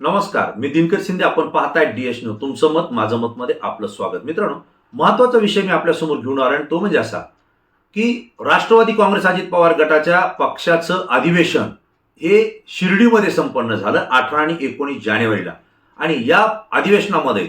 नमस्कार मी दिनकर शिंदे. आपण पाहताय डीएस न्यूज तुमचं मत माझं मत मध्ये आपलं स्वागत. मित्रांनो महत्त्वाचा विषय मी आपल्यासमोर घेऊन आलो आणि तो म्हणजे असा की राष्ट्रवादी काँग्रेस अजित पवार गटाच्या पक्षाचं अधिवेशन हे शिर्डीमध्ये संपन्न झालं अठरा आणि एकोणीस जानेवारीला. आणि या अधिवेशनामध्ये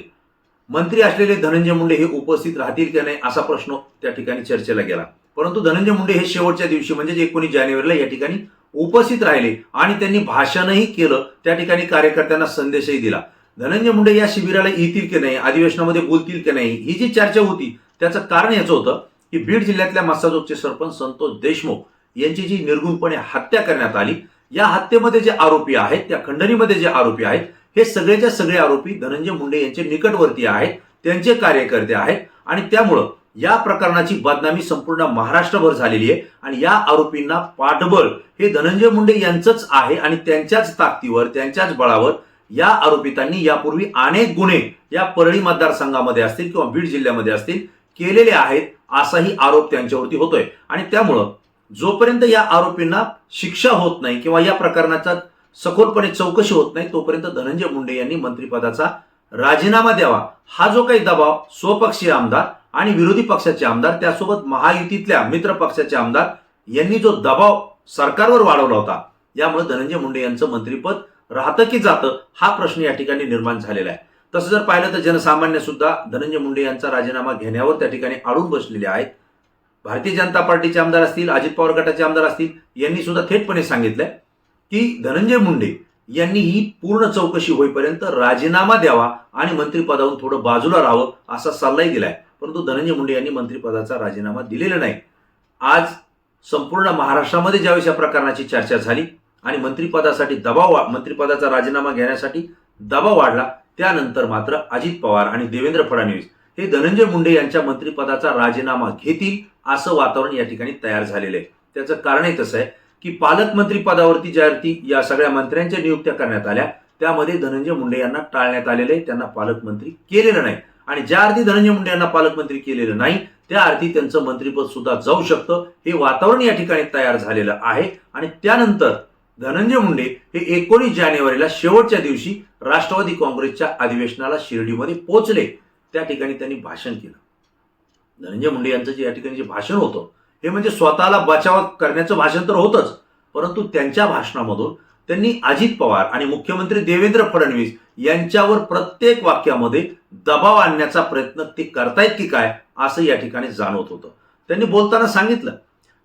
मंत्री असलेले धनंजय मुंडे हे उपस्थित राहतील की नाही असा प्रश्न त्या ठिकाणी चर्चेला गेला. परंतु धनंजय मुंडे हे शेवटच्या दिवशी म्हणजे एकोणीस जानेवारीला या ठिकाणी उपस्थित राहिले आणि त्यांनी भाषणही केलं. त्या ठिकाणी कार्यकर्त्यांना संदेशही दिला. धनंजय मुंडे या शिबिराला येतील की नाही अधिवेशनामध्ये बोलतील की नाही ही जी चर्चा होती त्याचं कारण याचं होतं की बीड जिल्ह्यातल्या मस्साजोगचे सरपंच संतोष देशमुख यांची जी निर्गुणपणे हत्या करण्यात आली या हत्येमध्ये जे आरोपी आहेत त्या खंडणीमध्ये जे आरोपी आहेत हे सगळेच्या सगळे आरोपी धनंजय मुंडे यांचे निकटवर्ती आहेत त्यांचे कार्यकर्ते आहेत आणि त्यामुळं या प्रकरणाची बदनामी संपूर्ण महाराष्ट्रभर झालेली आहे आणि या आरोपींना पाठबळ हे धनंजय मुंडे यांचंच आहे आणि त्यांच्याच ताकदीवर त्यांच्याच बळावर या आरोपितांनी यापूर्वी अनेक गुन्हे या परळी मतदारसंघामध्ये असतील किंवा बीड जिल्ह्यामध्ये असतील केलेले आहेत असाही आरोप त्यांच्यावरती होतोय. आणि त्यामुळं जोपर्यंत या आरोपींना शिक्षा होत नाही किंवा या प्रकरणाचा सखोलपणे चौकशी होत नाही तोपर्यंत धनंजय मुंडे यांनी मंत्रिपदाचा राजीनामा द्यावा. हा जो काही दबाव स्वपक्षीय आमदार आणि विरोधी पक्षाचे आमदार त्यासोबत महायुतीतल्या मित्र पक्षाचे आमदार यांनी जो दबाव सरकारवर वाढवला होता यामुळे धनंजय मुंडे यांचं मंत्रिपद राहतं की जातं हा प्रश्न या ठिकाणी निर्माण झालेला आहे. तसं जर पाहिलं तर जनसामान्य सुद्धा धनंजय मुंडे यांचा राजीनामा घेण्यावर त्या ठिकाणी अडून बसलेले आहेत. भारतीय जनता पार्टीचे आमदार असतील अजित पवार गटाचे आमदार असतील यांनी सुद्धा थेटपणे सांगितलंय की धनंजय मुंडे यांनी ही पूर्ण चौकशी होईपर्यंत राजीनामा द्यावा आणि मंत्रिपदावरून थोडं बाजूला राहावं असा सल्लाही दिलाय. परंतु धनंजय मुंडे यांनी मंत्रिपदाचा राजीनामा दिलेला नाही. आज संपूर्ण महाराष्ट्रामध्ये ज्यावेळेस या प्रकरणाची चर्चा झाली आणि मंत्रिपदासाठी दबाव वा- मंत्रिपदाचा राजीनामा घेण्यासाठी दबाव वाढला त्यानंतर मात्र अजित पवार आणि देवेंद्र फडणवीस हे धनंजय मुंडे यांच्या मंत्रिपदाचा राजीनामा घेतील असं वातावरण या ठिकाणी तयार झालेलं आहे. त्याचं कारणही तसं आहे की पालकमंत्री पदावरती या सगळ्या मंत्र्यांच्या नियुक्त्या करण्यात आल्या त्यामध्ये धनंजय मुंडे यांना टाळण्यात आलेले आहे त्यांना पालकमंत्री केलेलं नाही. आणि ज्या अर्थी धनंजय मुंडे यांना पालकमंत्री केलेलं नाही त्या अर्थी त्यांचं मंत्रीपद सुद्धा जाऊ शकतं. हे वातावरण या ठिकाणी तयार झालेलं आहे. आणि त्यानंतर धनंजय मुंडे हे एकोणीस जानेवारीला शेवटच्या दिवशी राष्ट्रवादी काँग्रेसच्या अधिवेशनाला शिर्डीमध्ये पोहोचले. त्या ठिकाणी त्यांनी भाषण केलं. धनंजय मुंडे यांचं जे या ठिकाणी जे भाषण होतं हे म्हणजे स्वतःला बचाव करण्याचं भाषण तर होतंच परंतु त्यांच्या भाषणामधून त्यांनी अजित पवार आणि मुख्यमंत्री देवेंद्र फडणवीस यांच्यावर प्रत्येक वाक्यामध्ये दबाव आणण्याचा प्रयत्न ते करतायत की काय असं या ठिकाणी जाणवत होतं. त्यांनी बोलताना सांगितलं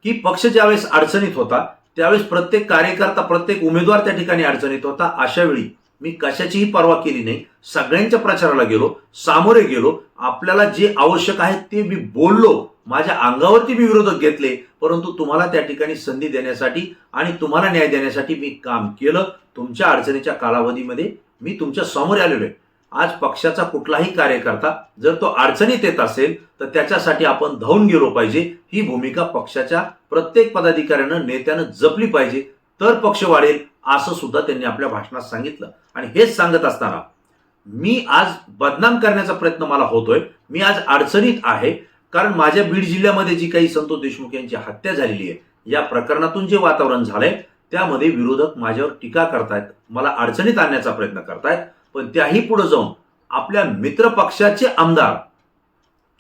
की पक्ष ज्यावेळेस अडचणीत होता त्यावेळेस प्रत्येक कार्यकर्ता प्रत्येक उमेदवार त्या ठिकाणी अडचणीत होता. अशा वेळी मी कशाचीही पर्वा केली नाही. सगळ्यांच्या प्रचाराला गेलो सामोरे गेलो. आपल्याला जे आवश्यक आहे ते मी बोललो. माझ्या अंगावरती मी विरोधक घेतले परंतु तुम्हाला त्या ठिकाणी संधी देण्यासाठी आणि तुम्हाला न्याय देण्यासाठी मी काम केलं. तुमच्या अडचणीच्या कालावधीमध्ये मी तुमच्यासमोर आलेलो आहे. आज पक्षाचा कुठलाही कार्यकर्ता जर तो अडचणीत येत असेल तर त्याच्यासाठी आपण धावून गेलो पाहिजे. ही भूमिका पक्षाच्या प्रत्येक पदाधिकाऱ्यानं नेत्यानं जपली पाहिजे. तर पक्ष वाढेल असं सुद्धा त्यांनी आपल्या भाषणात सांगितलं. आणि हेच सांगत असताना मी आज बदनाम करण्याचा प्रयत्न मला होतोय. मी आज अडचणीत आहे. कारण माझ्या बीड जिल्ह्यामध्ये जी काही संतोष देशमुख यांची हत्या झालेली आहे या प्रकरणातून जे वातावरण झालंय त्यामध्ये विरोधक माझ्यावर टीका करतायत मला अडचणीत आणण्याचा प्रयत्न करतायत पण त्याही पुढे जाऊन आपल्या मित्र पक्षाचे आमदार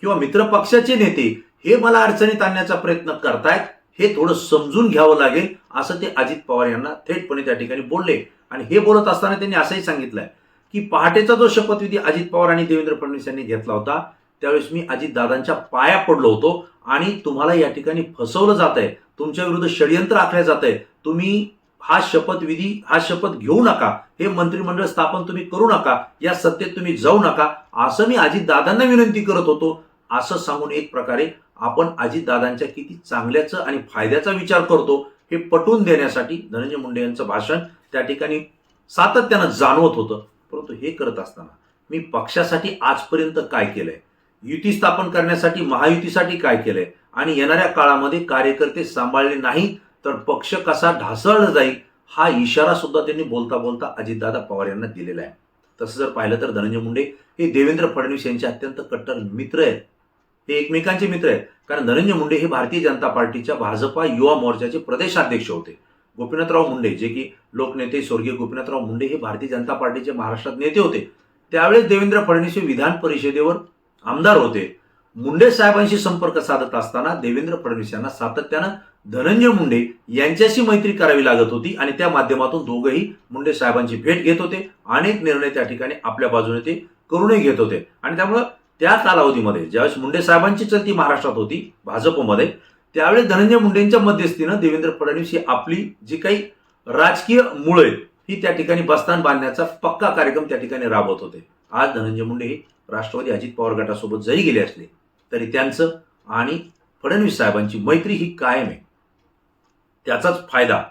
किंवा मित्र पक्षाचे नेते हे मला अडचणीत आणण्याचा प्रयत्न करतायत हे थोडं समजून घ्यावं लागेल असं ते अजित पवार यांना थेटपणे त्या ठिकाणी बोलले. आणि हे बोलत असताना त्यांनी असंही सांगितलंय की पहाटेचा जो शपथविधी अजित पवार आणि देवेंद्र फडणवीस यांनी घेतला होता त्यावेळेस मी अजितदादांच्या पाया पडलो होतो आणि तुम्हाला या ठिकाणी फसवलं जात आहे तुमच्या विरुद्ध षडयंत्र आखलं जात आहे तुम्ही हा शपथविधी हा शपथ घेऊ नका. हे मंत्रिमंडळ स्थापन तुम्ही करू नका. या सत्तेत तुम्ही जाऊ नका. असं मी अजितदादांना विनंती करत होतो. असं सांगून एक प्रकारे आपण अजितदादांच्या किती चांगल्याचं आणि फायद्याचा विचार करतो हे पटवून देण्यासाठी धनंजय मुंडे यांचं भाषण त्या ठिकाणी सातत्यानं जाणवत होतं. परंतु हे करत असताना मी पक्षासाठी आजपर्यंत काय केलंय? युती स्थापन करण्यासाठी महायुतीसाठी काय केलंय? आणि येणाऱ्या काळामध्ये कार्यकर्ते सांभाळले नाही तर पक्ष कसा ढासळला जाईल हा इशारा सुद्धा त्यांनी बोलता बोलता अजितदादा पवार यांना दिलेला आहे. तसं जर पाहिलं तर धनंजय मुंडे हे देवेंद्र फडणवीस यांचे अत्यंत कट्टर मित्र आहेत. हे एकमेकांचे मित्र आहेत. कारण धनंजय मुंडे हे भारतीय जनता पार्टीच्या भाजपा युवा मोर्चाचे प्रदेशाध्यक्ष होते. गोपीनाथराव मुंडे जे की लोकनेते स्वर्गीय गोपीनाथराव मुंडे हे भारतीय जनता पार्टीचे महाराष्ट्रात नेते होते. त्यावेळेस देवेंद्र फडणवीस हे विधान परिषदेवर आमदार होते. मुंडे साहेबांशी संपर्क साधत असताना देवेंद्र फडणवीस यांना सातत्यानं धनंजय मुंडे यांच्याशी मैत्री करावी लागत होती आणि त्या माध्यमातून दोघंही मुंडे साहेबांची भेट घेत होते. अनेक निर्णय त्या ठिकाणी आपल्या बाजूने ते करूनही घेत होते. आणि त्यामुळं त्या कालावधीमध्ये ज्यावेळेस मुंडे साहेबांची चलती महाराष्ट्रात होती भाजपमध्ये त्यावेळेस धनंजय मुंडेंच्या मध्यस्थीनं देवेंद्र फडणवीस ही आपली जी काही राजकीय मुळे ही त्या ठिकाणी बस्तान बांधण्याचा पक्का कार्यक्रम त्या ठिकाणी राबवत होते. आज धनंजय मुंडे हे राष्ट्रवादी अजित पवार गटासोबत जरी गेले असले तरी त्यांचं आणि फडणवीस साहेबांची मैत्री ही कायम आहे. त्याचाच फायदा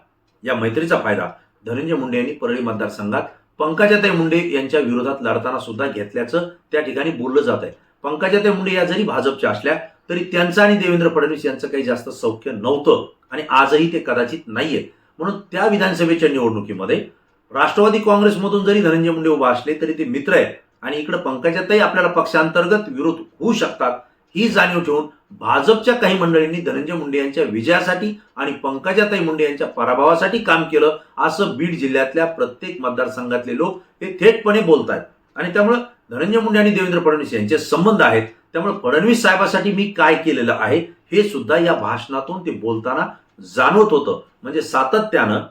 या मैत्रीचा फायदा धनंजय मुंडे यांनी परळी मतदारसंघात पंकजाताई मुंडे यांच्या विरोधात लढताना सुद्धा घेतल्याचं त्या ठिकाणी बोललं जात आहे. पंकजाताई मुंडे या जरी भाजपच्या असल्या तरी त्यांचं आणि देवेंद्र फडणवीस यांचं काही जास्त सौख्य नव्हतं आणि आजही ते कदाचित नाहीये. म्हणून त्या विधानसभेच्या निवडणुकीमध्ये राष्ट्रवादी काँग्रेसमधून जरी धनंजय मुंडे उभा असले तरी ते मित्र आहेत. आणि इकडं पंकजातही आपल्याला पक्षांतर्गत विरोध होऊ शकतात. ही जाणीव ठेवून भाजपच्या काही मंडळींनी धनंजय मुंडे यांच्या विजयासाठी आणि पंकजाताई मुंडे यांच्या पराभवासाठी काम केलं असं बीड जिल्ह्यातल्या प्रत्येक मतदारसंघातले लोक हे थेटपणे बोलत आहेत आणि त्यामुळं धनंजय मुंडे आणि देवेंद्र फडणवीस यांचे संबंध आहेत. त्यामुळे फडणवीस साहेबासाठी मी काय केलेलं आहे हे सुद्धा या भाषणातून ते बोलताना जाणवत होतं. म्हणजे सातत्यानं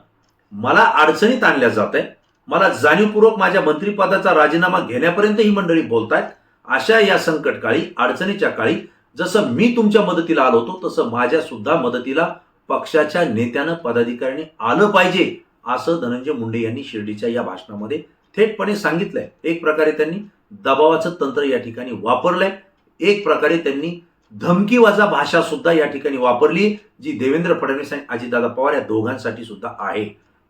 मला अडचणीत आणल्या जात आहे मला जाणीवपूर्वक माझ्या मंत्रिपदाचा राजीनामा घेण्यापर्यंत ही मंडळी बोलतायत. अशा या संकट काळी अडचणीच्या काळी जसं मी तुमच्या मदतीला आलो होतो तसं माझ्या सुद्धा मदतीला पक्षाच्या नेत्यानं पदाधिकाऱ्यांनी आलं पाहिजे असं धनंजय मुंडे यांनी शिर्डीच्या या भाषणामध्ये थेटपणे सांगितलंय. एक प्रकारे त्यांनी दबावाचं तंत्र या ठिकाणी वापरलंय. एक प्रकारे त्यांनी धमकीवाजा भाषा सुद्धा या ठिकाणी वापरली जी देवेंद्र फडणवीस आणि अजितदादा पवार या दोघांसाठी सुद्धा आहे.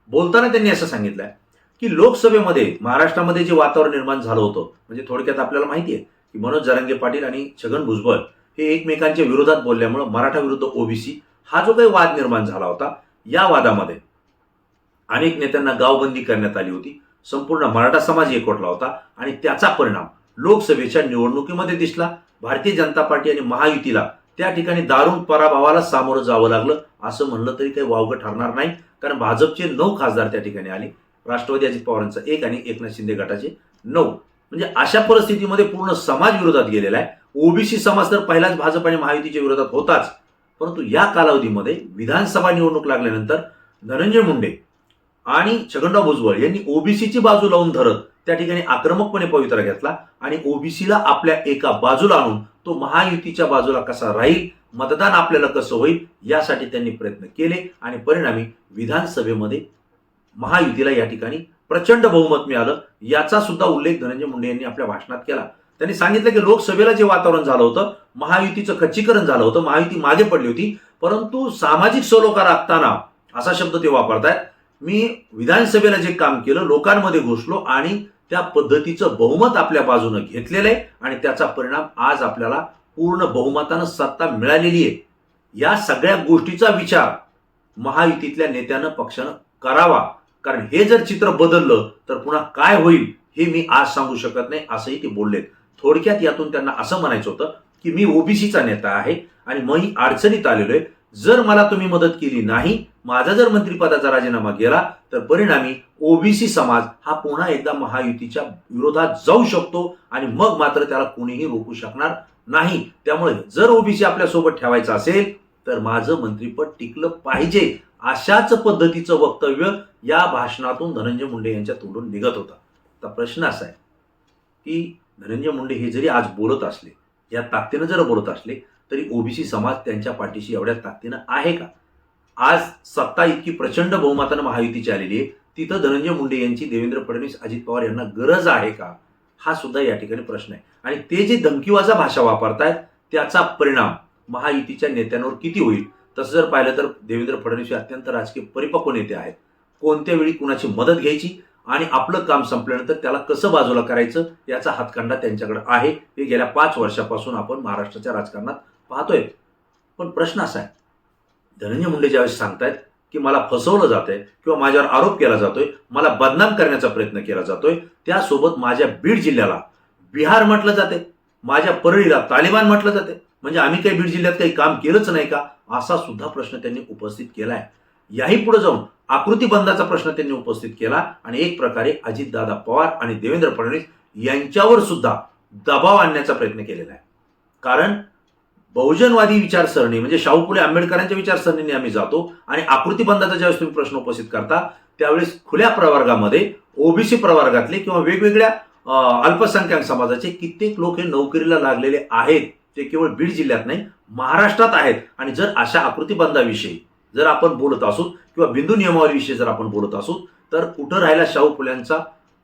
बोलताना त्यांनी असं सांगितलंय. की लोकसभेमध्ये महाराष्ट्रामध्ये जे वातावरण निर्माण झालं होतं म्हणजे थोडक्यात आपल्याला माहिती आहे की मनोज जरांगे पाटील आणि छगन भुजबळ हे एकमेकांच्या विरोधात बोलल्यामुळं मराठा विरुद्ध ओबीसी हा जो काही वाद निर्माण झाला होता या वादामध्ये अनेक नेत्यांना गावबंदी करण्यात आली होती संपूर्ण मराठा समाज एकवटला होता आणि त्याचा परिणाम लोकसभेच्या निवडणुकीमध्ये दिसला. भारतीय जनता पार्टी आणि महायुतीला त्या ठिकाणी दारुण पराभवाला सामोरं जावं लागलं असं म्हणलं तरी काही वावगं ठरणार नाही कारण भाजपचे नऊ खासदार त्या ठिकाणी आले. राष्ट्रवादी अजित पवारांचा एक आणि एकनाथ शिंदे गटाचे नऊ. म्हणजे अशा परिस्थितीमध्ये पूर्ण समाज विरोधात गेलेला आहे. ओबीसी समाज तर पहिलाच भाजप आणि महायुतीच्या विरोधात होताच. परंतु या कालावधीमध्ये विधानसभा निवडणूक लागल्यानंतर धनंजय मुंडे आणि छगनराव भुजबळ यांनी ओबीसीची बाजू लावून धरत त्या ठिकाणी आक्रमकपणे पवित्रा घेतला आणि ओबीसीला आपल्या एका बाजूला आणून तो महायुतीच्या बाजूला कसा राहील मतदान आपल्याला कसं होईल यासाठी त्यांनी प्रयत्न केले आणि परिणामी विधानसभेमध्ये महायुतीला या ठिकाणी प्रचंड बहुमत मिळालं. याचा सुद्धा उल्लेख धनंजय मुंडे यांनी आपल्या भाषणात केला. त्यांनी सांगितलं की लोकसभेला जे वातावरण झालं होतं महायुतीचं खच्चीकरण झालं होतं महायुती मागे पडली होती. परंतु सामाजिक सलोखा राखताना असा शब्द ते वापरतायत मी विधानसभेला जे काम केलं लोकांमध्ये घुसलो आणि त्या पद्धतीचं बहुमत आपल्या बाजूनं घेतलेलं आहे आणि त्याचा परिणाम आज आपल्याला पूर्ण बहुमतानं सत्ता मिळालेली आहे. या सगळ्या गोष्टीचा विचार महायुतीतल्या नेत्यानं पक्षानं करावा. कारण हे जर चित्र बदललं तर पुन्हा काय होईल हे मी आज सांगू शकत नाही असंही ते बोललेत. थोडक्यात यातून त्यांना असं म्हणायचं होतं की मी ओबीसीचा नेता आहे आणि मी अडचणीत आलेलो आहे. जर मला तुम्ही मदत केली नाही माझा जर मंत्रिपदाचा राजीनामा गेला तर परिणामी ओबीसी समाज हा पुन्हा एकदा महायुतीच्या विरोधात जाऊ शकतो आणि मग मात्र त्याला कोणीही रोखू शकणार नाही. त्यामुळे जर ओबीसी आपल्यासोबत ठेवायचं असेल तर माझं मंत्रिपद टिकलं पाहिजे. अशाच पद्धतीचं वक्तव्य या भाषणातून धनंजय मुंडे यांच्या तोंडून निघत होता. आता प्रश्न असा आहे की धनंजय मुंडे हे जरी आज बोलत असले या ताकदीनं जर बोलत असले तरी ओबीसी समाज त्यांच्या पाठीशी एवढ्या ताकदीनं आहे का? आज सत्ता इतकी प्रचंड बहुमतानं महायुतीची आलेली आहे तिथं धनंजय मुंडे यांची देवेंद्र फडणवीस अजित पवार यांना गरज आहे का? हा सुद्धा या ठिकाणी प्रश्न आहे. आणि ते जे धमकीवाजा भाषा वापरतायत त्याचा परिणाम महायुतीच्या नेत्यांवर किती होईल? तसं जर पाहिलं तर देवेंद्र फडणवीस हे अत्यंत राजकीय परिपक्व नेते आहेत. कोणत्या वेळी कुणाची मदत घ्यायची आणि आपलं काम संपल्यानंतर त्याला कसं बाजूला करायचं याचा हातखंडा त्यांच्याकडे आहे. हे गेल्या पाच वर्षापासून आपण महाराष्ट्राच्या राजकारणात पाहतोय. पण प्रश्न असा आहे. धनंजय मुंडे ज्यावेळेस सांगतायत की मला फसवलं जात आहे किंवा माझ्यावर आरोप केला जातोय मला बदनाम करण्याचा प्रयत्न केला जातोय त्यासोबत माझ्या बीड जिल्ह्याला बिहार म्हटलं जाते माझ्या परळीला तालिबान म्हटलं जाते. म्हणजे आम्ही काही बीड जिल्ह्यात काही काम केलंच नाही का? असा सुद्धा प्रश्न त्यांनी उपस्थित केलाय. याही पुढे जाऊन आकृती बंदाचा प्रश्न त्यांनी उपस्थित केला आणि एक प्रकारे अजितदादा पवार आणि देवेंद्र फडणवीस यांच्यावर सुद्धा दबाव आणण्याचा प्रयत्न केलेला आहे. कारण बहुजनवादी विचारसरणी म्हणजे शाहू फुले आंबेडकरांच्या विचारसरणीने आम्ही जातो आणि आकृती बंदाचा ज्यावेळेस तुम्ही प्रश्न उपस्थित करता त्यावेळेस खुल्या प्रवर्गामध्ये ओबीसी प्रवर्गातले किंवा वेगवेगळ्या अल्पसंख्याक समाजाचे कित्येक लोक हे नोकरीला लागलेले आहेत. ते केवळ बीड जिल्ह्यात नाही महाराष्ट्रात आहेत. आणि जर अशा आकृतीबंधाविषयी जर आपण बोलत असू किंवा बिंदू नियमावलीविषयी जर आपण बोलत असू तर कुठं राहिला शाहू फुल्यांचा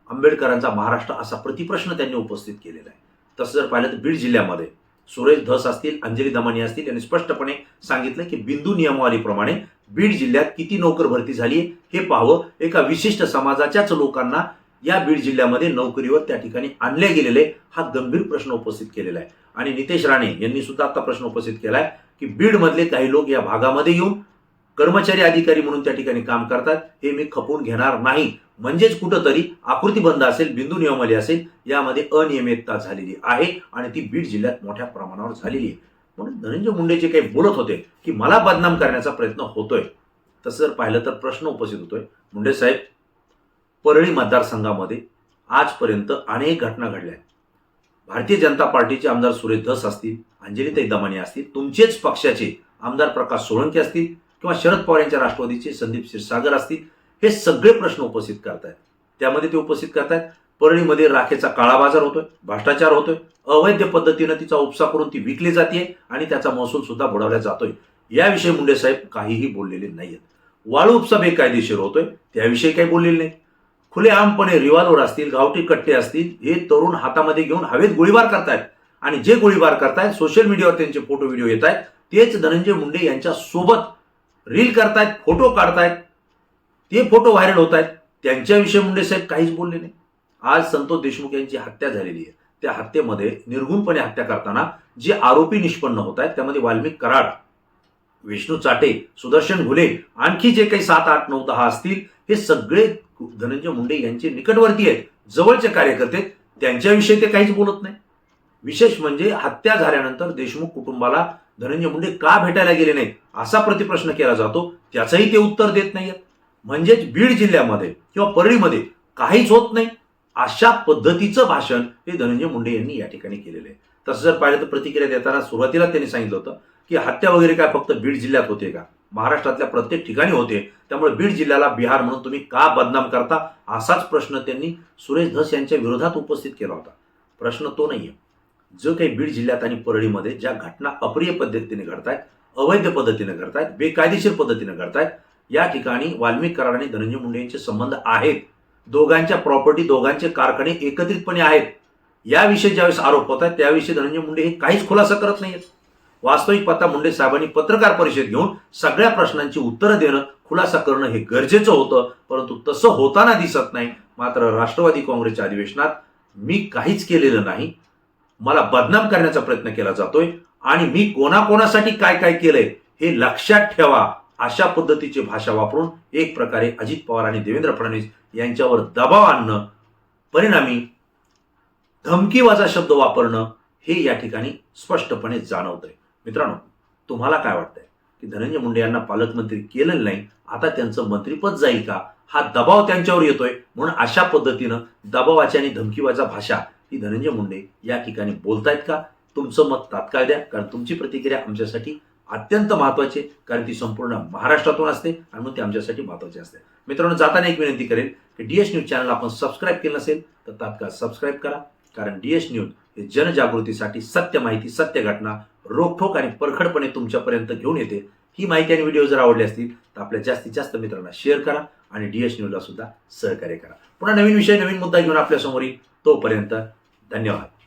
आंबेडकरांचा महाराष्ट्र असा प्रतिप्रश्न त्यांनी उपस्थित केलेला आहे. तसं जर पाहिलं तर बीड जिल्ह्यामध्ये सुरेश धस असतील अंजली दमानी असतील यांनी स्पष्टपणे सांगितलं की बिंदू नियमावलीप्रमाणे बीड जिल्ह्यात किती नोकर भरती झाली हे पाहावं. एका विशिष्ट समाजाच्याच लोकांना या बीड जिल्ह्यामध्ये नोकरीवर त्या ठिकाणी आणले गेलेले हा गंभीर प्रश्न उपस्थित केलेला आहे. आणि नितेश राणे यांनी सुद्धा आता प्रश्न उपस्थित केलाय की बीडमधले काही लोक या भागामध्ये येऊन कर्मचारी अधिकारी म्हणून त्या ठिकाणी काम करतात हे मी खपवून घेणार नाही. म्हणजेच कुठंतरी आकृतीबंध असेल बिंदू नियमावली असेल यामध्ये अनियमितता झालेली आहे आणि ती बीड जिल्ह्यात मोठ्या प्रमाणावर झालेली आहे. म्हणून धनंजय मुंडे जे काही बोलत होते की मला बदनाम करण्याचा प्रयत्न होतोय तसं जर पाहिलं तर प्रश्न उपस्थित होतोय. मुंडे साहेब परळी मतदारसंघामध्ये आजपर्यंत अनेक घटना घडल्या आहेत. भारतीय जनता पार्टीचे आमदार सुरेश धस असतील अंजलीताई दमाने असतील तुमचेच पक्षाचे आमदार प्रकाश सोळंके असतील किंवा शरद पवार यांच्या राष्ट्रवादीचे संदीप क्षीरसागर असतील हे सगळे प्रश्न उपस्थित करतायत. त्यामध्ये ते उपस्थित करतायत. परळीमध्ये राखेचा काळा बाजार होतोय भ्रष्टाचार होतोय. अवैध पद्धतीनं तिचा उपसा करून ती विकली जाते आणि त्याचा महसूल सुद्धा बुडवला जातोय. याविषयी मुंडे साहेब काहीही बोललेले नाहीयेत. वाळू उपसा बेकायदेशीर होतोय त्याविषयी काही बोललेले नाही. खुलेआमपणे रिव्हॉल्वर असतील गावठी कट्टे असतील हे तरुण हातामध्ये घेऊन हवेत गोळीबार करतायत. आणि जे गोळीबार करतायत सोशल मीडियावर त्यांचे फोटो व्हिडिओ येत आहेत तेच धनंजय मुंडे यांच्या सोबत रील करतायत फोटो काढतायत. ते फोटो व्हायरल होत आहेत त्यांच्याविषयी मुंडे साहेब काहीच बोलले नाही. आज संतोष देशमुख यांची हत्या झालेली आहे. त्या हत्येमध्ये निर्गुणपणे हत्या करताना जे आरोपी निष्पन्न होत आहेत त्यामध्ये वाल्मिक कराड विष्णू चाटे सुदर्शन घुले आणखी जे काही सात आठ नऊ दहा असतील हे सगळे धनंजय मुंडे यांचे निकटवर्ती आहेत. जवळचे कार्यकर्ते त्यांच्याविषयी ते काहीच बोलत नाही. विशेष म्हणजे हत्या झाल्यानंतर देशमुख कुटुंबाला धनंजय मुंडे का भेटायला गेले नाही असा प्रतिप्रश्न केला जातो. त्याचंही ते उत्तर देत नाहीयेत. म्हणजेच बीड जिल्ह्यामध्ये किंवा परळीमध्ये काहीच होत नाही. अशा पद्धतीचं भाषण हे धनंजय मुंडे यांनी या ठिकाणी केलेलं आहे. तसं जर पाहिलं तर प्रतिक्रिया देताना सुरुवातीला त्यांनी सांगितलं होतं की हत्या वगैरे काय फक्त बीड जिल्ह्यात होते का? महाराष्ट्रातल्या प्रत्येक ठिकाणी होते. त्यामुळे बीड जिल्ह्याला बिहार म्हणून तुम्ही का बदनाम करता? असाच प्रश्न त्यांनी सुरेश धस यांच्या विरोधात उपस्थित केला होता. प्रश्न तो नाही आहे जो काही बीड जिल्ह्यात आणि परळीमध्ये ज्या घटना अप्रिय पद्धतीने घडतायत अवैध पद्धतीने घडतायत बेकायदेशीर पद्धतीने घडतायत या ठिकाणी वाल्मिक कराड आणि धनंजय मुंडे यांचे संबंध आहेत. दोघांच्या प्रॉपर्टी दोघांचे कारखाने एकत्रितपणे आहेत. याविषयी ज्यावेळेस आरोप होत आहेत त्याविषयी धनंजय मुंडे हे काहीच खुलासा करत नाहीयेत. वास्तविक पत्ता मुंडे साहेबांनी पत्रकार परिषद घेऊन सगळ्या प्रश्नांची उत्तरं देणं खुलासा करणं हे गरजेचं होतं परंतु तसं होताना दिसत नाही. मात्र राष्ट्रवादी काँग्रेसच्या अधिवेशनात मी काहीच केलेलं नाही. मला बदनाम करण्याचा प्रयत्न केला जातोय आणि मी कोणाकोणासाठी काय काय केलंय हे लक्षात ठेवा अशा पद्धतीची भाषा वापरून एक प्रकारे अजित पवार आणि देवेंद्र फडणवीस यांच्यावर दबाव आणणं परिणामी धमकीवाजा शब्द वापरणं हे या ठिकाणी स्पष्टपणे जाणवतंय. मित्रांनो तुम्हाला काय वाटतंय? की धनंजय मुंडे यांना पालकमंत्री केलेलं नाही आता त्यांचं मंत्रीपद जाईल का? हा दबाव त्यांच्यावर येतोय. म्हणून अशा पद्धतीनं दबावाची आणि धमकीवाचा भाषा ही धनंजय मुंडे या ठिकाणी बोलतायत का? तुमचं मत तात्काळ द्या कारण तुमची प्रतिक्रिया आमच्यासाठी अत्यंत महत्वाची आहे, कारण ती संपूर्ण महाराष्ट्रातून असते आणि म्हणून ती आमच्यासाठी महत्वाची असते. मित्रांनो जाताना एक विनंती करेन की डीएस न्यूज चॅनल आपण सबस्क्राईब केलं नसेल तर तात्काळ सबस्क्राईब करा कारण डीएस न्यूज हे जनजागृतीसाठी सत्य माहिती सत्य घटना रोखोक आणि परखडपणे तुमच्यापर्यंत घेऊन येते. ही माहिती आणि व्हिडिओ जर आवडले असतील तर आपल्या जास्तीत जास्त मित्रांना शेअर करा आणि डी एस न्यूजला सुद्धा सहकार्य करा. पुन्हा नवीन विषय नवीन मुद्दा घेऊन आपल्यासमोर येईल तोपर्यंत धन्यवाद.